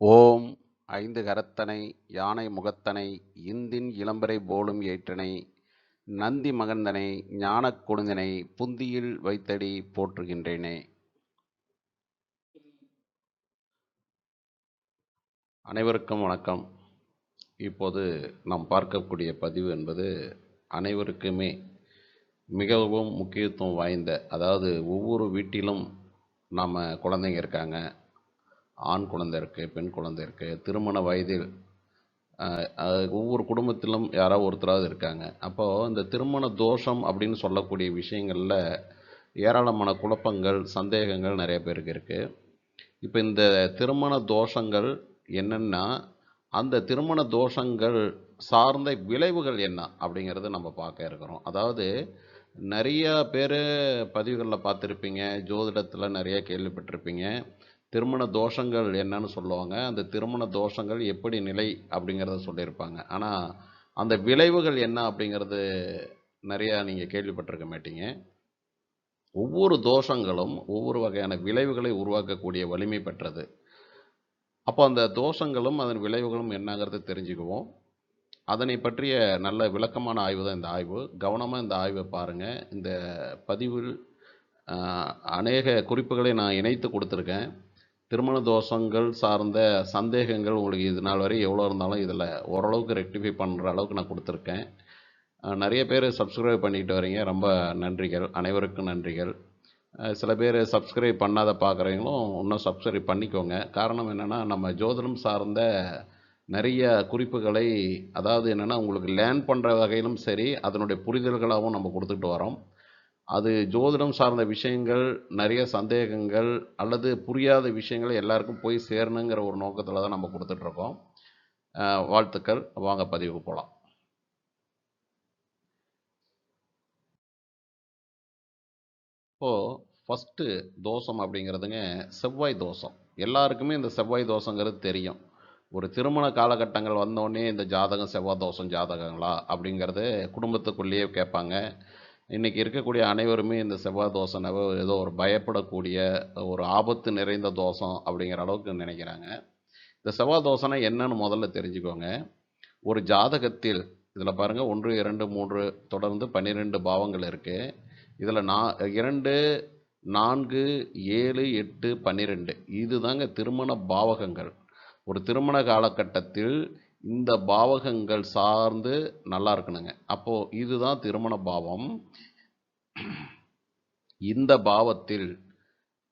ஓம் ஐந்து கரத்தனை யானை முகத்தனை இந்தின் இளம்பரை போலும் ஏற்றனை நந்தி மகந்தனை ஞானக் கொழுந்தினை புந்தியில் வைத்தடி போற்றுகின்றேனே. அனைவருக்கும் வணக்கம். இப்போது நாம் பார்க்கக்கூடிய பதிவு என்பது அனைவருக்குமே மிகவும் முக்கியத்துவம் வாய்ந்த அதாவது ஒவ்வொரு வீட்டிலும் நாம் குழந்தைங்க இருக்காங்க. ஆண் குழந்தை இருக்குது பெண் குழந்தை இருக்குது திருமண வயதில் ஒவ்வொரு குடும்பத்திலும் யாராவது ஒருத்தராவது இருக்காங்க. அப்போது இந்த திருமண தோஷம் அப்படின்னு சொல்லக்கூடிய விஷயங்களில் ஏராளமான குழப்பங்கள் சந்தேகங்கள் நிறைய பேருக்கு இருக்குது இப்போ இந்த திருமண தோஷங்கள் என்னென்னா அந்த திருமண தோஷங்கள் சார்ந்த விளைவுகள் என்ன அப்படிங்கிறத நம்ம பார்க்க இருக்கிறோம். அதாவது நிறைய பேர் பதிவுகளில் பார்த்துருப்பீங்க ஜோதிடத்தில் நிறைய கேள்விப்பட்டிருப்பீங்க. திருமண தோஷங்கள் என்னன்னு சொல்லுவாங்க. அந்த திருமண தோஷங்கள் எப்படி நிலை அப்படிங்கிறத சொல்லியிருப்பாங்க. ஆனால் அந்த விளைவுகள் என்ன அப்படிங்கிறது நிறையா நீங்கள் கேள்விப்பட்டிருக்க மாட்டீங்க. ஒவ்வொரு தோஷங்களும் ஒவ்வொரு வகையான விளைவுகளை உருவாக்கக்கூடிய வலிமை பெற்றது. அப்போ அந்த தோஷங்களும் அதன் விளைவுகளும் என்னங்கிறத தெரிஞ்சுக்குவோம். அதனை பற்றிய நல்ல விளக்கமான ஆய்வு தான் இந்த ஆய்வு. கவனமாக இந்த ஆய்வை பாருங்கள் இந்த பதிவில் அநேக குறிப்புகளை நான் இணைத்து கொடுத்துருக்கேன். திருமண தோஷங்கள் சார்ந்த சந்தேகங்கள் உங்களுக்கு இது நாள் வரை எவ்வளோ இருந்தாலும் இதில் ஓரளவுக்கு ரெக்டிஃபை பண்ணுற அளவுக்கு நான் கொடுத்துருக்கேன். நிறைய பேர் சப்ஸ்கிரைப் பண்ணிட்டு வரீங்க. ரொம்ப நன்றிகள். அனைவருக்கும் நன்றிகள். சில பேர் சப்ஸ்கிரைப் பண்ணாத பார்க்குறவங்களும் இன்னும் சப்ஸ்கிரைப் பண்ணிக்கோங்க. காரணம் என்னென்னா நம்ம ஜோதிடம் சார்ந்த நிறைய குறிப்புகளை அதாவது என்னென்னா உங்களுக்கு லேர்ன் பண்ணுற வகையிலும் சரி அதனுடைய புரிதல்களாகவும் நம்ம கொடுத்துட்டு வரோம். அது ஜோதிடம் சார்ந்த விஷயங்கள் நிறைய சந்தேகங்கள் அல்லது புரியாத விஷயங்கள் எல்லாருக்கும் போய் சேரணுங்கிற ஒரு நோக்கத்தில் தான் நம்ம கொடுத்துட்ருக்கோம். வாழ்த்துக்கள். வாங்க பதிவுக்கு போகலாம் இப்போது ஃபஸ்ட்டு தோஷம் அப்படிங்கிறதுங்க செவ்வாய் தோஷம். எல்லாருக்குமே இந்த செவ்வாய் தோஷங்கிறது தெரியும். ஒரு திருமண காலகட்டங்கள் வந்தோடனே இந்த ஜாதகம் செவ்வாய் தோஷம் ஜாதகங்களா அப்படிங்கிறது குடும்பத்துக்குள்ளேயே கேட்பாங்க. இன்றைக்கி இருக்கக்கூடிய அனைவருமே இந்த செவ்வாய் தோஷம் ஏதோ ஒரு பயப்படக்கூடிய ஒரு ஆபத்து நிறைந்த தோஷம் அப்படிங்கிற அளவுக்கு நினைக்கிறாங்க. இந்த செவ்வாய் தோசைனா என்னன்னு முதல்ல தெரிஞ்சுக்கோங்க. ஒரு ஜாதகத்தில் இதில் பாருங்கள் ஒன்று இரண்டு மூன்று தொடர்ந்து பன்னிரெண்டு பாவங்கள் இருக்குது இதில் நா இரண்டு நான்கு ஏழு எட்டு பன்னிரெண்டு. இதுதாங்க திருமண பாவகங்கள். ஒரு திருமண காலகட்டத்தில் இந்த பாவகங்கள் சார்ந்து நல்லா இருக்கணுங்க. அப்போது இதுதான் திருமண பாவம். இந்த பாவத்தில்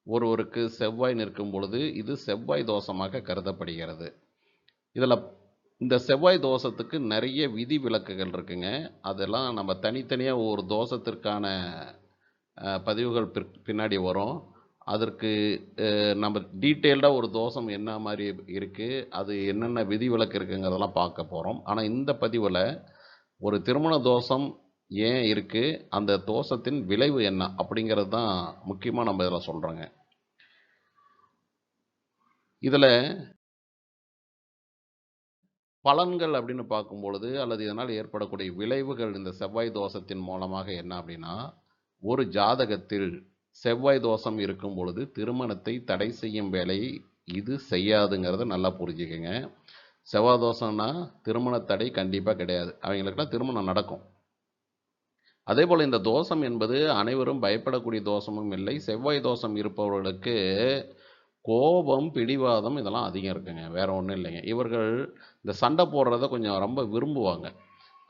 ஒருவருக்கு செவ்வாய் நிற்கும் பொழுது இது செவ்வாய் தோஷமாக கருதப்படுகிறது. இதில் இந்த செவ்வாய் தோஷத்துக்கு நிறைய விதி விலக்குகள் இருக்குங்க. அதெல்லாம் நம்ம தனித்தனியாக ஒரு தோஷத்திற்கான பதிவுகள் பின்னாடி வரும். அதற்கு நம்ம டீட்டெயில்டாக ஒரு தோஷம் என்ன மாதிரி இருக்குது அது என்னென்ன விதிவிலக்கு இருக்குங்கிறதெல்லாம் பார்க்க போகிறோம் ஆனால் இந்த பதிவில் ஒரு திருமண தோஷம் ஏன் இருக்குது அந்த தோஷத்தின் விளைவு என்ன அப்படிங்கிறது தான் முக்கியமாக நம்ம இதில் சொல்கிறோங்க இதில் பலன்கள் அப்படின்னு பார்க்கும்பொழுது அல்லது இதனால் ஏற்படக்கூடிய விளைவுகள் இந்த செவ்வாய் தோஷத்தின் மூலமாக என்ன அப்படின்னா ஒரு ஜாதகத்தில் செவ்வாய் தோஷம் இருக்கும் பொழுது திருமணத்தை தடை செய்யும் வேலையை இது செய்யாதுங்கிறத நல்லா புரிஞ்சுக்கோங்க. செவ்வாய் தோஷம்னா திருமண தடை கண்டிப்பாக கிடையாது. அவங்களுக்குலாம் திருமணம் நடக்கும். அதே போல் இந்த தோஷம் என்பது அனைவரும் பயப்படக்கூடிய தோஷமும் இல்லை. செவ்வாய் தோஷம் இருப்பவர்களுக்கு கோபம் பிடிவாதம் இதெல்லாம் அதிகம் இருக்குங்க. வேறு ஒன்றும் இல்லைங்க. இவர்கள் இந்த சண்டை போடுறத கொஞ்சம் ரொம்ப விரும்புவாங்க.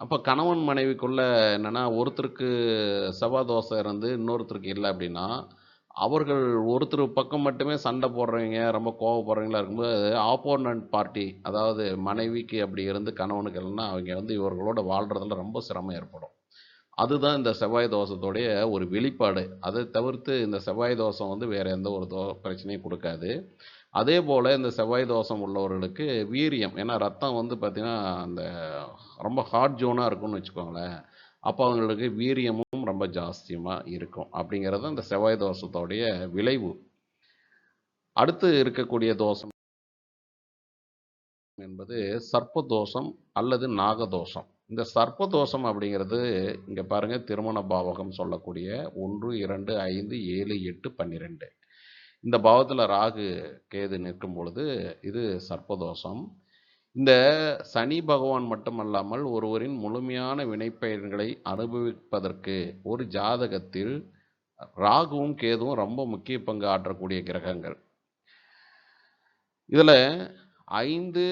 அப்போ கணவன் மனைவிக்குள்ள என்னன்னா ஒருத்தருக்கு செவ்வாய் தோசை இருந்து இன்னொருத்தருக்கு இல்லை அப்படின்னா அவர்கள் ஒருத்தர் பக்கம் மட்டுமே சண்டை போடுறவங்க ரொம்ப கோவப்படுறவங்களா இருக்கும்போது ஆப்போனன்ட் பார்ட்டி அதாவது மனைவிக்கு அப்படி இருந்து கணவனுக்கு இல்லைன்னா அவங்க வந்து இவர்களோட வாழ்கிறதுல ரொம்ப சிரமம் ஏற்படும். அதுதான் இந்த செவ்வாய் தோஷத்துடைய ஒரு வெளிப்பாடு. அதை தவிர்த்து இந்த செவ்வாய் தோஷம் வந்து வேறு எந்த ஒரு தோ பிரச்சனையும் கொடுக்காது. அதே போல் இந்த செவ்வாய் தோஷம் உள்ளவர்களுக்கு வீரியம். ஏன்னா ரத்தம் வந்து பார்த்திங்கன்னா அந்த ரொம்ப ஹாட் ஜோனாக இருக்கும்னு வச்சுக்கோங்களேன். அப்போ அவங்களுக்கு வீரியமும் ரொம்ப ஜாஸ்தியமாக இருக்கும். அப்படிங்கிறது அந்த செவ்வாய் தோஷத்தோடைய விளைவு. அடுத்து இருக்கக்கூடிய தோஷம் என்பது சர்ப்ப தோஷம் அல்லது நாகதோஷம் இந்த சர்ப்ப தோஷம் அப்படிங்கிறது இங்கே பாருங்கள் திருமண பாவகம் சொல்லக்கூடிய ஒன்று இரண்டு ஐந்து ஏழு எட்டு பன்னிரெண்டு. இந்த பாவத்தில் ராகு கேது நிற்கும் பொழுது இது சர்ப்பதோஷம். இந்த சனி பகவான் மட்டுமல்லாமல் ஒருவரின் முழுமையான வினைப்பயன்களை அனுபவிப்பதற்கு ஒரு ஜாதகத்தில் ராகுவும் கேதுவும் ரொம்ப முக்கிய பங்கு ஆற்றக்கூடிய கிரகங்கள். இதில் ஐந்து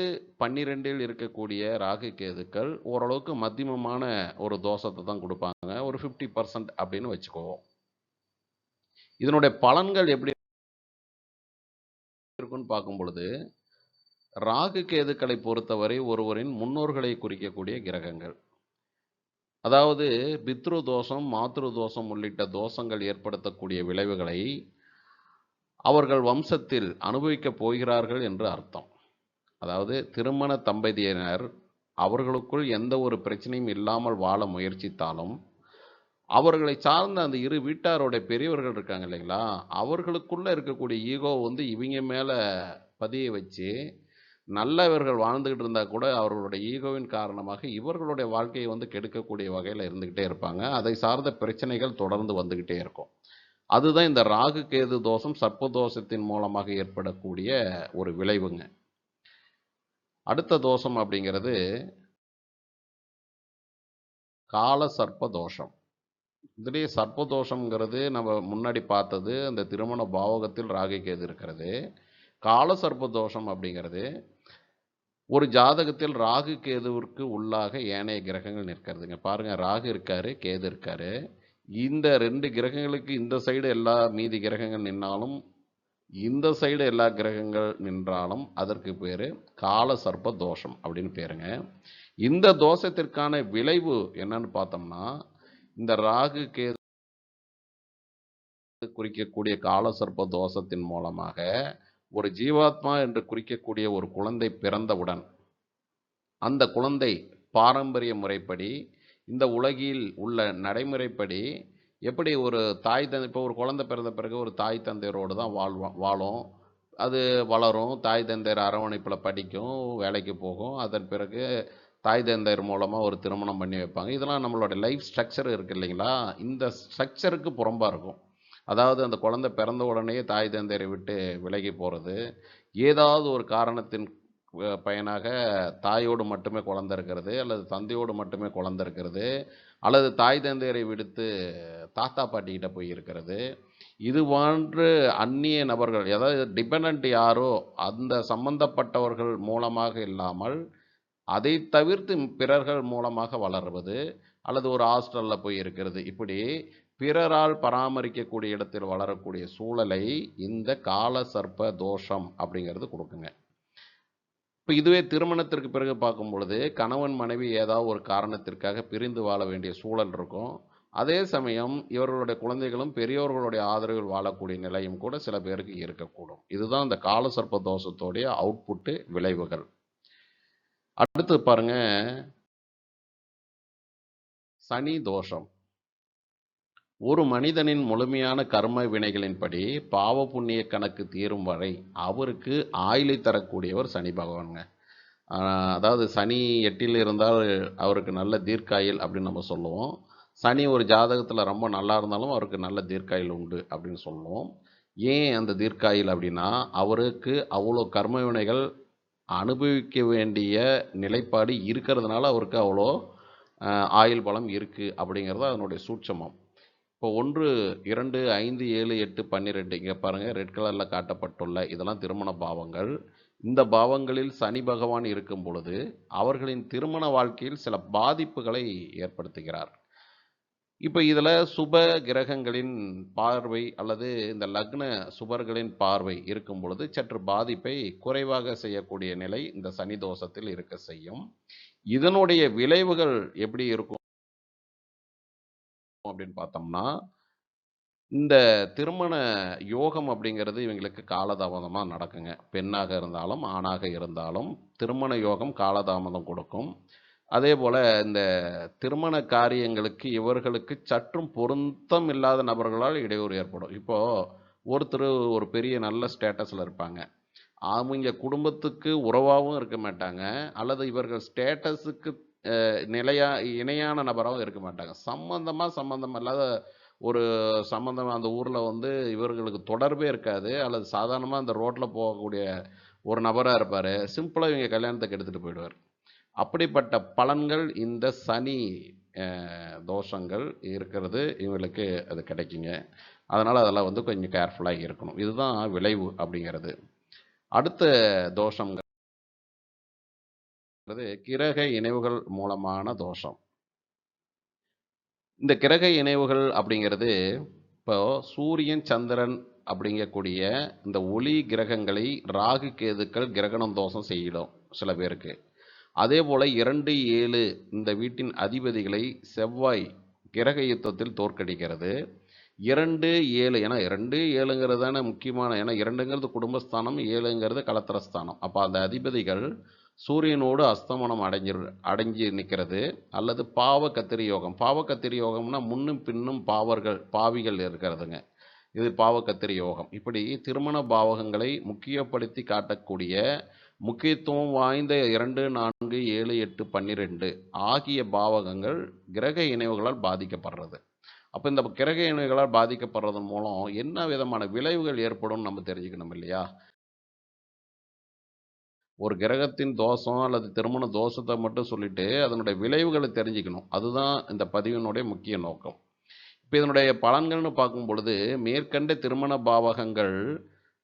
பன்னிரெண்டில் இருக்கக்கூடிய ராகு கேதுக்கள் ஓரளவுக்கு மத்தியமமான ஒரு தோஷத்தை தான் கொடுப்பாங்க. ஒரு ஃபிஃப்டி பர்சன்ட் அப்படின்னு வச்சுக்குவோம் இதனுடைய பலன்கள் எப்படி இருக்குன்னு பார்க்கும் பொழுது ராகு கேதுக்களை பொறுத்தவரை ஒருவரின் முன்னோர்களை குறிக்கக்கூடிய கிரகங்கள். அதாவது பித்ரு தோஷம் மாத்ரு தோஷம் உள்ளிட்ட தோஷங்கள் ஏற்படுத்தக்கூடிய விளைவுகளை அவர்கள் வம்சத்தில் அனுபவிக்கப் போகிறார்கள் என்று அர்த்தம். அதாவது திருமண தம்பதியினர் அவர்களுக்குள் எந்த ஒரு பிரச்சனையும் இல்லாமல் வாழ முயற்சித்தாலும் அவர்களை சார்ந்த அந்த இரு வீட்டாரோட பெரியவர்கள் இருக்காங்க இல்லைங்களா? அவர்களுக்குள்ள இருக்கக்கூடிய ஈகோ வந்து இவங்க மேல பதிய வச்சு நல்லவர்கள் வாழ்ந்துகிட்டு இருந்தா கூட அவர்களுடைய ஈகோவின் காரணமாக இவர்களுடைய வாழ்க்கையை வந்து கெடுக்கக்கூடிய வகையில் இருந்துகிட்டே இருப்பாங்க. அதை சார்ந்த பிரச்சனைகள் தொடர்ந்து வந்துகிட்டே இருக்கும். அதுதான் இந்த ராகு கேது தோஷம் சர்ப்ப தோஷத்தின் மூலமாக ஏற்படக்கூடிய ஒரு விளைவுங்க. அடுத்த தோஷம் அப்படிங்கிறது கால சர்ப்ப தோஷம். இதுலேயே சர்ப்பதோஷங்கிறது நம்ம முன்னாடி பார்த்தது அந்த திருமண பாவகத்தில் ராகு கேது இருக்கிறது. கால சர்ப்பதோஷம் அப்படிங்கிறது ஒரு ஜாதகத்தில் ராகு கேதுவிற்கு உள்ளாக ஏனைய கிரகங்கள் நிற்கிறதுங்க. பாருங்கள் ராகு இருக்காரு கேது இருக்காரு. இந்த ரெண்டு கிரகங்களுக்கு இந்த சைடு எல்லா மீதி கிரகங்கள் நின்னாலும் இந்த சைடு எல்லா கிரகங்கள் நின்றாலும் அதற்கு பேர் கால சர்ப்ப தோஷம் அப்படின்னு பேருங்க. இந்த தோஷத்திற்கான விளைவு என்னன்னு பார்த்தோம்னா இந்த ராகு கே குறிக்கக்கூடிய காலசர்ப்ப தோஷத்தின் மூலமாக ஒரு ஜீவாத்மா என்று குறிக்கக்கூடிய ஒரு குழந்தை பிறந்தவுடன் அந்த குழந்தை பாரம்பரிய முறைப்படி இந்த உலகில் உள்ள நடைமுறைப்படி எப்படி ஒரு தாய் தந்தை இப்போ ஒரு குழந்தை பிறந்த பிறகு ஒரு தாய் தந்தையரோடு தான் வாழ்வோம் வாழும். அது வளரும் தாய் தந்தையர் அரவணைப்பில் படிக்கும் வேலைக்கு போகும். அதன் பிறகு தாய் தந்தையர் மூலமாக ஒரு திருமணம் பண்ணி வைப்பாங்க. இதெல்லாம் நம்மளோட லைஃப் ஸ்ட்ரக்சர் இருக்குது இல்லைங்களா? இந்த ஸ்ட்ரக்சருக்கு புறம்பாக இருக்கும். அதாவது அந்த குழந்தை பிறந்த உடனே தாய் தந்தையரை விட்டு விலகி போகிறது ஏதாவது ஒரு காரணத்தின் பயனாக தாயோடு மட்டுமே குழந்த இருக்கிறது அல்லது தந்தையோடு மட்டுமே குழந்த இருக்கிறது அல்லது தாய் தந்தையரை விடுத்து தாத்தா பாட்டிக்கிட்ட போய் இருக்கிறது. இது போன்று அந்நிய நபர்கள் அதாவது டிபெண்ட் யாரோ அந்த சம்பந்தப்பட்டவர்கள் மூலமாக இல்லாமல் அதை தவிர்த்து பிறர்கள் மூலமாக வளர்வது அல்லது ஒரு ஹாஸ்டலில் போய் இருக்கிறது. இப்படி பிறரால் பராமரிக்கக்கூடிய இடத்தில் வளரக்கூடிய சூழலை இந்த கால சர்ப்ப தோஷம் அப்படிங்கிறது கொடுக்குங்க. இப்போ இதுவே திருமணத்திற்கு பிறகு பார்க்கும் பொழுது கணவன் மனைவி ஏதாவது ஒரு காரணத்திற்காக பிரிந்து வாழ வேண்டிய சூழல் இருக்கும். அதே சமயம் இவர்களுடைய குழந்தைகளும் பெரியோர்களுடைய ஆதரவில் வாழக்கூடிய நிலையும் கூட சில பேருக்கு இருக்கக்கூடும். இதுதான் இந்த கால சர்ப்ப தோஷத்தோடைய அவுட்புட்டு விளைவுகள். அடுத்து பாருங்க. சனி தோஷம். ஒரு மனிதனின் முழுமையான கர்ம வினைகளின்படி பாவ புண்ணிய கணக்கு தீரும் வரை அவருக்கு ஆயுளை தரக்கூடியவர் சனி பகவானுங்க. அதாவது சனி எட்டில் இருந்தால் அவருக்கு நல்ல தீர்க்காயில் அப்படின்னு நம்ம சொல்லுவோம். சனி ஒரு ஜாதகத்தில் ரொம்ப நல்லா இருந்தாலும் அவருக்கு நல்ல தீர்க்காயில் உண்டு அப்படின்னு சொல்லுவோம். ஏன் அந்த தீர்க்காயில் அப்படின்னா அவருக்கு அவ்வளோ கர்ம வினைகள் அனுபவிக்க வேண்டிய நிலைப்பாடு இருக்கிறதுனால அவருக்கு அவ்வளோ ஆயுள் பலம் இருக்குது அப்படிங்கிறது அதனுடைய சூட்சமம். இப்போ ஒன்று இரண்டு ஐந்து ஏழு எட்டு பன்னிரெண்டு இங்கே பாருங்கள் ரெட் கலரில் காட்டப்பட்டுள்ள இதெல்லாம் திருமண பாவங்கள். இந்த பாவங்களில் சனி பகவான் இருக்கும் பொழுது அவர்களின் திருமண வாழ்க்கையில் சில பாதிப்புகளை ஏற்படுத்துகிறார். இப்போ இதில் சுப கிரகங்களின் பார்வை அல்லது இந்த லக்ன சுபர்களின் பார்வை இருக்கும் பொழுது சற்று பாதிப்பை குறைவாக செய்யக்கூடிய நிலை இந்த சனி தோஷத்தில் இருக்க செய்யும். இதனுடைய விளைவுகள் எப்படி இருக்கும் அப்படின்னு பார்த்தோம்னா இந்த திருமண யோகம் அப்படிங்கிறது இவங்களுக்கு காலதாமதமாக நடக்குங்க. பெண்ணாக இருந்தாலும் ஆணாக இருந்தாலும் திருமண யோகம் காலதாமதம் கொடுக்கும். அதே போல் இந்த திருமண காரியங்களுக்கு இவர்களுக்கு சற்றும் பொருத்தம் இல்லாத நபர்களால் இடையூறு ஏற்படும். இப்போது ஒருத்தர் ஒரு பெரிய நல்ல ஸ்டேட்டஸில் இருப்பாங்க. அவங்க குடும்பத்துக்கு உறவாகவும் இருக்க மாட்டாங்க. அல்லது இவர்கள் ஸ்டேட்டஸுக்கு நிலையா இணையான நபராகவும் இருக்க மாட்டாங்க. சம்பந்தமாக சம்மந்தம் இல்லாத ஒரு சம்மந்தம் அந்த ஊரில் வந்து இவர்களுக்கு தொடர்பே இருக்காது. அல்லது சாதாரணமாக அந்த ரோட்டில் போகக்கூடிய ஒரு நபராக இருப்பார். சிம்பிளாக இவங்க கல்யாணத்துக்கு எடுத்துகிட்டு போயிடுவார். அப்படிப்பட்ட பலன்கள் இந்த சனி தோஷங்கள் இருக்கிறது. இவங்களுக்கு அது கிடைக்குங்க. அதனால் அதெல்லாம் வந்து கொஞ்சம் கேர்ஃபுல்லாக இருக்கணும். இதுதான் விளைவு அப்படிங்கிறது. அடுத்த தோஷங்கிறது கிரக இணைவுகள் மூலமான தோஷம். இந்த கிரக இணைவுகள் அப்படிங்கிறது இப்போ சூரியன் சந்திரன் அப்படிங்கக்கூடிய இந்த ஒளி கிரகங்களை ராகு கேதுக்கள் கிரகணம் தோஷம் செய்யிடும் சில பேருக்கு. அதே போல் இரண்டு ஏழு இந்த வீட்டின் அதிபதிகளை செவ்வாய் கிரக யுத்தத்தில் தோற்கடிக்கிறது. இரண்டு ஏழு ஏன்னா இரண்டு ஏழுங்கிறது தானே முக்கியமான ஏன்னா இரண்டுங்கிறது குடும்பஸ்தானம் ஏழுங்கிறது கலத்திரஸ்தானம். அப்போ அந்த அதிபதிகள் சூரியனோடு அஸ்தமனம் அடைஞ்சி அடைஞ்சி நிற்கிறது. அல்லது பாவ கத்திரி யோகம். பாவ கத்திரி யோகம்னா முன்னும் பின்னும் பாவர்கள் பாவிகள் இருக்கிறதுங்க. இது பாவ கத்திரி யோகம். இப்படி திருமண பாவகங்களை முக்கியப்படுத்தி காட்டக்கூடிய முக்கியத்துவம் வாய்ந்த இரண்டு நான்கு ஏழு எட்டு பன்னிரெண்டு ஆகிய பாவகங்கள் கிரக இணைவுகளால் பாதிக்கப்படுறது. அப்போ இந்த கிரக இணைவுகளால் பாதிக்கப்படுறதன் மூலம் என்ன விதமான விளைவுகள் ஏற்படும் நம்ம தெரிஞ்சுக்கணும் இல்லையா? ஒரு கிரகத்தின் தோஷம் அல்லது திருமண தோஷத்தை மட்டும் சொல்லிட்டு அதனுடைய விளைவுகளை தெரிஞ்சுக்கணும். அதுதான் இந்த பதிவினுடைய முக்கிய நோக்கம். இப்போ இதனுடைய பலன்கள்னு பார்க்கும் பொழுது மேற்கண்ட திருமண பாவகங்கள்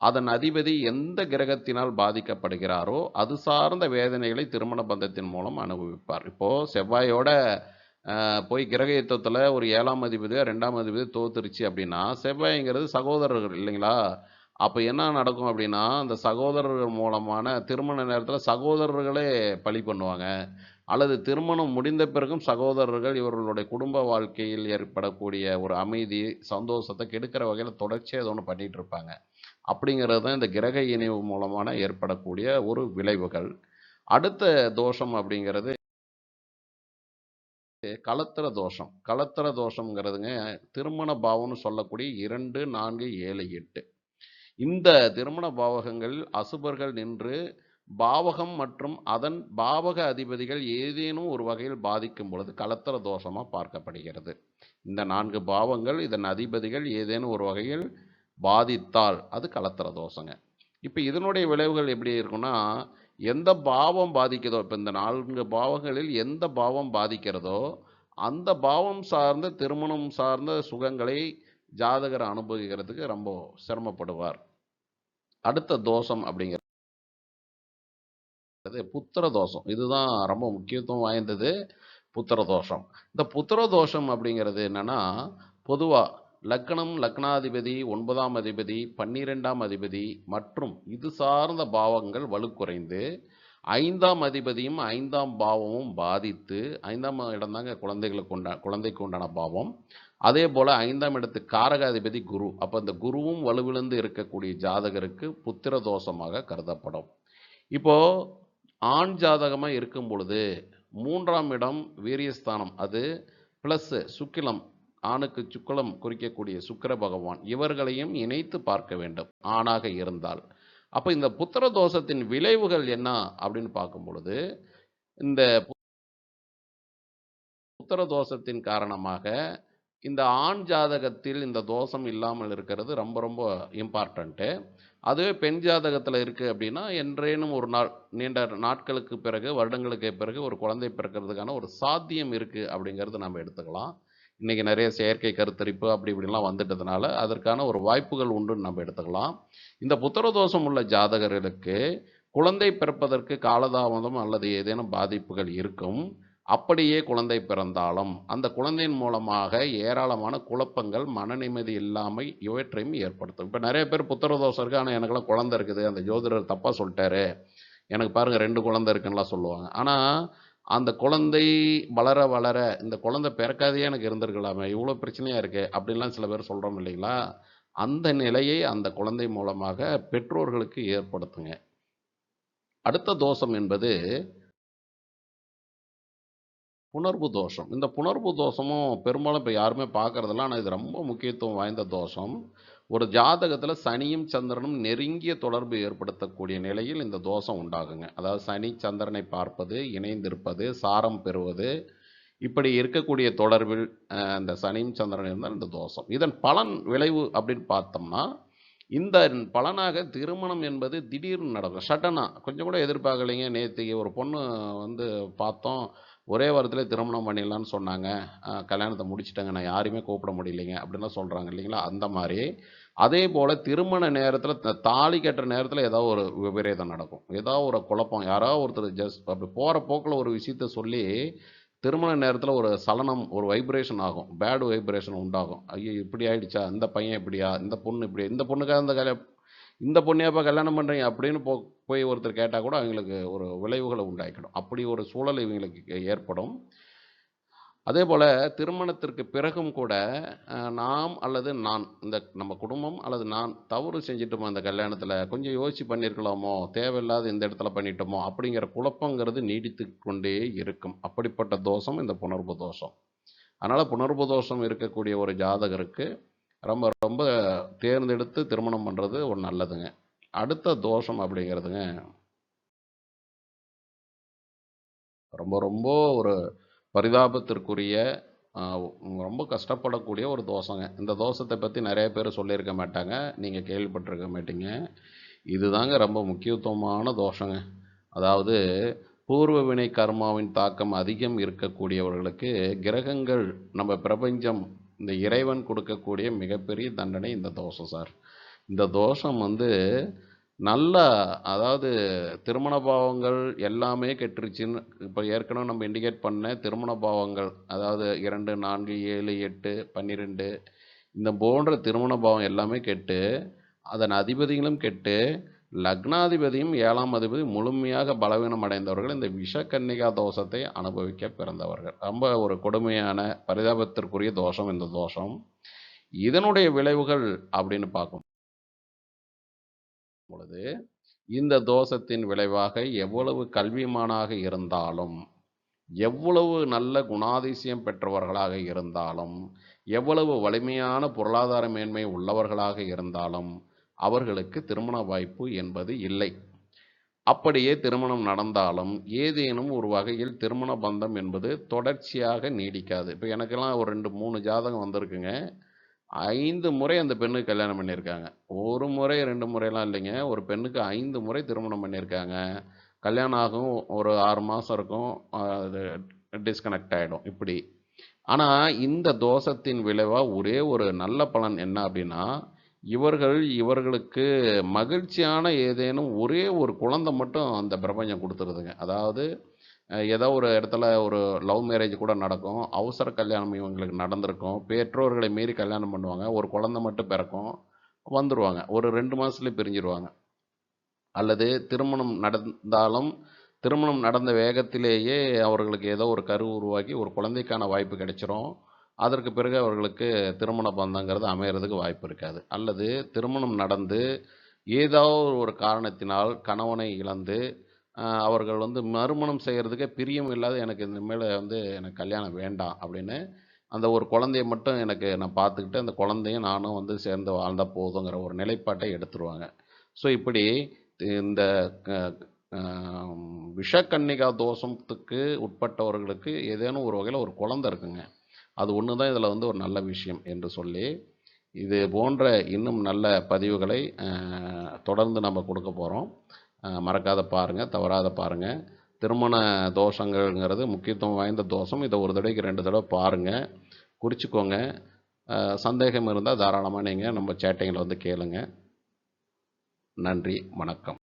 அதன் அதிபதி எந்த கிரகத்தினால் பாதிக்கப்படுகிறாரோ அது சார்ந்த வேதனைகளை திருமண பந்தத்தின் மூலம் அனுபவிப்பார். இப்போது செவ்வாயோட போய் கிரக யுத்தத்தில் ஒரு ஏழாம் அதிபதியோ ரெண்டாம் அதிபதியோ தோத்துருச்சு அப்படின்னா செவ்வாய்ங்கிறது சகோதரர்கள் இல்லைங்களா? அப்போ என்ன நடக்கும் அப்படின்னா அந்த சகோதரர்கள் மூலமான திருமண நேரத்தில் சகோதரர்களே பழி பண்ணுவாங்க. அல்லது திருமணம் முடிந்த பிறகும் சகோதரர்கள் இவர்களுடைய குடும்ப வாழ்க்கையில் ஏற்படக்கூடிய ஒரு அமைதி சந்தோஷத்தை கெடுக்கிற வகையில் தொடர்ச்சியாக ஏதோ ஒன்று பண்ணிகிட்டு இருப்பாங்க. அப்படிங்கிறது தான் இந்த கிரக இணைவு மூலமான ஏற்படக்கூடிய ஒரு விளைவுகள். அடுத்த தோஷம் அப்படிங்கிறது கலத்திர தோஷம். கலத்திர தோஷங்கிறதுங்க திருமண பாவம்னு சொல்லக்கூடிய இரண்டு நான்கு ஏழு எட்டு. இந்த திருமண பாவகங்களில் அசுபர்கள் நின்று பாவகம் மற்றும் அதன் பாவக அதிபதிகள் ஏதேனும் ஒரு வகையில் பாதிக்கும் பொழுது கலத்திர தோஷமாக பார்க்கப்படுகிறது. இந்த நான்கு பாவங்கள் இதன் அதிபதிகள் ஏதேனும் ஒரு வகையில் பாதித்தால் அது கலத்திர தோஷங்க. இப்போ இதனுடைய விளைவுகள் எப்படி இருக்குன்னா எந்த பாவம் பாதிக்குதோ இப்போ இந்த நான்கு பாவங்களில் எந்த பாவம் பாதிக்கிறதோ அந்த பாவம் சார்ந்த திருமணம் சார்ந்த சுகங்களை ஜாதகர் அனுபவிக்கிறதுக்கு ரொம்ப சிரமப்படுவார். அடுத்த தோஷம் அப்படிங்கிறது புத்திர தோஷம். இதுதான் ரொம்ப முக்கியத்துவம் வாய்ந்தது புத்திர தோஷம். இந்த புத்திர தோஷம் அப்படிங்கிறது என்னென்னா பொதுவாக லக்னம் லக்னாதிபதி ஒன்பதாம் அதிபதி பன்னிரெண்டாம் அதிபதி மற்றும் இது சார்ந்த பாவங்கள் வலுக்குறைந்து ஐந்தாம் அதிபதியும் ஐந்தாம் பாவமும் பாதித்து ஐந்தாம் இடம் தாங்க குழந்தைகளுக்கு உண்டா குழந்தைக்கு உண்டான பாவம். அதே போல் ஐந்தாம் இடத்து காரகாதிபதி குரு. அப்போ இந்த குருவும் வலுவிழந்து இருக்கக்கூடிய ஜாதகருக்கு புத்திர தோஷமாக கருதப்படும். இப்போது ஆண் ஜாதகமாக இருக்கும் பொழுது மூன்றாம் இடம் வீரியஸ்தானம். அது ப்ளஸ்ஸு சுக்கிலம். ஆணுக்கு சுக்கிலம் குறிக்கக்கூடிய சுக்கிர பகவான் இவர்களையும் இணைத்து பார்க்க வேண்டும். ஆணாக இருந்தால். அப்போ இந்த புத்திர தோஷத்தின் விளைவுகள் என்ன அப்படின்னு பார்க்கும் பொழுது இந்த புத்திர தோஷத்தின் காரணமாக இந்த ஆண் ஜாதகத்தில் இந்த தோஷம் இல்லாமல் இருக்கிறது ரொம்ப ரொம்ப இம்பார்ட்டண்ட்டு அதுவே பெண் ஜாதகத்தில் இருக்குது அப்படின்னா என்றேனும் ஒரு நாள் நீண்ட நாட்களுக்கு பிறகு வருடங்களுக்கு பிறகு ஒரு குழந்தை பிறக்கிறதுக்கான ஒரு சாத்தியம் இருக்குது அப்படிங்கிறது நம்ம எடுத்துக்கலாம். இன்றைக்கி நிறைய செயற்கை கருத்தரிப்பு அப்படி இப்படிலாம் வந்துட்டதுனால அதற்கான ஒரு வாய்ப்புகள் உண்டுன்னு நம்ம எடுத்துக்கலாம். இந்த புத்திரதோஷம் உள்ள ஜாதகர்களுக்கு குழந்தை பிறப்பதற்கு காலதாமதம் அல்லது ஏதேனும் பாதிப்புகள் இருக்கும். அப்படியே குழந்தை பிறந்தாலும் அந்த குழந்தையின் மூலமாக ஏராளமான குழப்பங்கள் மன நிம்மதி இவற்றையும் ஏற்படுத்தும். இப்போ நிறைய பேர் புத்திரதோஷம் இருக்குது ஆனால் எனக்கெல்லாம் குழந்தை இருக்குது. அந்த ஜோதிடர் தப்பாக சொல்லிட்டாரு. எனக்கு பாருங்கள் ரெண்டு குழந்தை இருக்குன்னுலாம் சொல்லுவாங்க. ஆனால் அந்த குழந்தை வளர வளர இந்த குழந்தை பிறக்காதையே எனக்கு இருந்திருக்கலாமே இவ்வளோ பிரச்சனையாக இருக்குது அப்படின்லாம் சில பேர் சொல்கிறோம் இல்லைங்களா? அந்த நிலையை அந்த குழந்தை மூலமாக பெற்றோர்களுக்கு ஏற்படுத்துங்க. அடுத்த தோஷம் என்பது புணர்வு தோஷம். இந்த புணர்வு தோஷமும் பெரும்பாலும் இப்போ யாருமே பார்க்கறதில்ல ஆனால் இது ரொம்ப முக்கியத்துவம் வாய்ந்த தோஷம். ஒரு ஜாதகத்தில் சனியும் சந்திரனும் நெருங்கிய தொடர்பு ஏற்படுத்தக்கூடிய நிலையில் இந்த தோஷம் உண்டாகுங்க. அதாவது சனி சந்திரனை பார்ப்பது இணைந்திருப்பது சாரம் பெறுவது இப்படி இருக்கக்கூடிய தொடர்பில் இந்த சனியும் சந்திரன் இருந்தால் இந்த தோஷம். இதன் பலன் விளைவு அப்படின்னு பார்த்தோம்னா இந்த பலனாக திருமணம் என்பது திடீர்னு நடக்கும். சட்டனாக கொஞ்சம் கூட எதிர்பார்க்கலைங்க. நேற்றுக்கு ஒரு பொண்ணு வந்து பார்த்தோம் ஒரே வாரத்தில் திருமணம் பண்ணிடலான்னு சொன்னாங்க. கல்யாணத்தை முடிச்சிட்டேங்க. நான் யாரையுமே கூப்பிட முடியலைங்க. அப்படின்லாம் சொல்கிறாங்க இல்லைங்களா? அந்த மாதிரி அதே போல் திருமண நேரத்தில் தாலி கட்டுற நேரத்தில் ஏதாவது ஒரு விபரீதம் நடக்கும். ஏதாவது ஒரு குழப்பம். யாராவது ஒருத்தர் ஜஸ்ட் அப்படி போகிற போக்கில் ஒரு விஷயத்த சொல்லி திருமண நேரத்தில் ஒரு சலனம் ஒரு வைப்ரேஷன் ஆகும். பேடு வைப்ரேஷன் உண்டாகும். ஐயோ இப்படி ஆயிடுச்சா? இந்த பையன் இப்படியா? இந்த பொண்ணு இப்படி இந்த பொண்ணுக்காக இந்த கல்யாணம் இந்த பொண்ணையாப்பா கல்யாணம் பண்ணுறீங்க அப்படின்னு போ போய் ஒருத்தர் கேட்டால் கூட அவங்களுக்கு ஒரு விளைவுகளை உண்டாக்கிடும் அப்படி ஒரு சூழல் இவங்களுக்கு ஏற்படும். அதே போல் திருமணத்திற்கு பிறகும் கூட நாம் அல்லது நான் இந்த நம்ம குடும்பம் அல்லது நான் தவறு செஞ்சிட்டோமோ அந்த கல்யாணத்தில் கொஞ்சம் யோசிச்சு பண்ணியிருக்கலாமோ தேவையில்லாத இந்த இடத்துல பண்ணிட்டோமோ அப்படிங்கிற குழப்பங்கிறது நீடித்து கொண்டே இருக்கும். அப்படிப்பட்ட தோஷம் இந்த புணர்வு தோஷம். அதனால் புணர்வு தோஷம் இருக்கக்கூடிய ஒரு ஜாதகருக்கு ரொம்ப ரொம்ப தேர்ந்தெடுத்து திருமணம் பண்ணுறது ஒரு நல்லதுங்க. அடுத்த தோஷம் அப்படிங்கிறதுங்க ரொம்ப ரொம்ப ஒரு பரிதாபத்திற்குரிய ரொம்ப கஷ்டப்படக்கூடிய ஒரு தோஷங்க இந்த தோஷத்தை பற்றி நிறைய பேர் சொல்லியிருக்க மாட்டாங்க. நீங்கள் கேள்விப்பட்டிருக்க மாட்டீங்க. இதுதாங்க ரொம்ப முக்கியத்துவமான தோஷங்க. அதாவது பூர்வ வினை கர்மாவின் தாக்கம் அதிகம் இருக்கக்கூடியவர்களுக்கு கிரகங்கள் நம்ம பிரபஞ்சம் இந்த இறைவன் கொடுக்கக்கூடிய மிகப்பெரிய தண்டனை இந்த தோஷம் சார். இந்த தோஷம் வந்து நல்ல அதாவது திருமண பாவங்கள் எல்லாமே கெட்டுருச்சுன்னு இப்போ ஏற்கனவே நம்ம இண்டிகேட் பண்ண திருமண பாவங்கள் அதாவது இரண்டு நான்கு ஏழு எட்டு பன்னிரெண்டு இந்த போன்ற திருமண பாவம் எல்லாமே கெட்டு அதன் அதிபதிகளும் கெட்டு லக்னாதிபதியும் ஏழாம் அதிபதி முழுமையாக பலவீனம் அடைந்தவர்கள் இந்த விஷக்கன்னிகா தோஷத்தை அனுபவிக்க பிறந்தவர்கள். ரொம்ப ஒரு கொடுமையான பரிதாபத்திற்குரிய தோஷம் இந்த தோஷம். இதனுடைய விளைவுகள் அப்படின்னு பார்க்கும் பொழுது இந்த தோஷத்தின் விளைவாக எவ்வளவு கல்விமானாக இருந்தாலும் எவ்வளவு நல்ல குணாதிசயம் பெற்றவர்களாக இருந்தாலும் எவ்வளவு வலிமையான பொருளாதார மேன்மை உள்ளவர்களாக இருந்தாலும் அவர்களுக்கு திருமண வாய்ப்பு என்பது இல்லை. அப்படியே திருமணம் நடந்தாலும் ஏதேனும் ஒரு வகையில் திருமண பந்தம் என்பது தொடர்ச்சியாக நீடிக்காது. இப்போ எனக்கெல்லாம் ஒரு ரெண்டு மூணு ஜாதகம் வந்திருக்குங்க. ஐந்து முறை அந்த பெண்ணுக்கு கல்யாணம் பண்ணியிருக்காங்க. ஒரு முறை ரெண்டு முறையெல்லாம் இல்லைங்க. ஒரு பெண்ணுக்கு ஐந்து முறை திருமணம் பண்ணியிருக்காங்க. கல்யாணம் ஆகும் ஒரு ஆறு மாதம் இருக்கும் அது டிஸ்கனெக்ட் ஆகிடும் இப்படி. ஆனால் இந்த தோஷத்தின் விளைவாக ஒரே ஒரு நல்ல பலன் என்ன அப்படின்னா இவர்கள் இவர்களுக்கு மகிழ்ச்சியான ஏதேனும் ஒரே ஒரு குழந்தை மட்டும் அந்த பிரபஞ்சம் கொடுத்துருதுங்க. அதாவது ஏதோ ஒரு இடத்துல ஒரு லவ் மேரேஜ் கூட நடக்கும். அவசர கல்யாணம் இவங்களுக்கு நடந்திருக்கும். பெற்றோர்களை மீறி கல்யாணம் பண்ணுவாங்க. ஒரு குழந்தை மட்டும் பிறக்கும். வந்துடுவாங்க ஒரு ரெண்டு மாதத்துலேயே பிரிஞ்சிருவாங்க. அல்லது திருமணம் நடந்தாலும் திருமணம் நடந்த வேகத்திலேயே அவர்களுக்கு ஏதோ ஒரு கரு உருவாக்கி ஒரு குழந்தைக்கான வாய்ப்பு கிடைச்சிரும். அதற்கு பிறகு அவர்களுக்கு திருமண பந்தங்கிறது அமையிறதுக்கு வாய்ப்பு இருக்காது. அல்லது திருமணம் நடந்து ஏதோ ஒரு காரணத்தினால் கணவனை இழந்து அவர்கள் வந்து மறுமணம் செய்கிறதுக்கே பிரியம் இல்லாத எனக்கு இனிமேல் வந்து எனக்கு கல்யாணம் வேண்டாம் அப்படின்னு அந்த ஒரு குழந்தைய மட்டும் எனக்கு நான் பார்த்துக்கிட்டு அந்த குழந்தையும் நானும் வந்து சேர்ந்து வாழ்ந்தால் போதுங்கிற ஒரு நிலைப்பாட்டை எடுத்துருவாங்க. ஸோ இப்படி இந்த க- விஷக்கன்னிகா தோஷத்துக்கு உட்பட்டவர்களுக்கு ஏதேனும் ஒரு வகையில் ஒரு குழந்தை இருக்குங்க. அது ஒன்று தான் இதில் வந்து ஒரு நல்ல விஷயம் என்று சொல்லி இது போன்ற இன்னும் நல்ல பதிவுகளை தொடர்ந்து நம்ம கொடுக்க போகிறோம் மறக்காத பாருங்கள் தவறாத பாருங்கள் திருமண தோஷங்கள்ங்கிறது முக்கியத்துவம் வாய்ந்த தோஷம். இதை ஒரு தடவைக்கு ரெண்டு தடவை பாருங்கள் குறிச்சிக்கோங்க. சந்தேகம் இருந்தால் தாராளமாக நீங்கள் நம்ம சேட்டைங்களை வந்து கேளுங்கள் நன்றி வணக்கம்.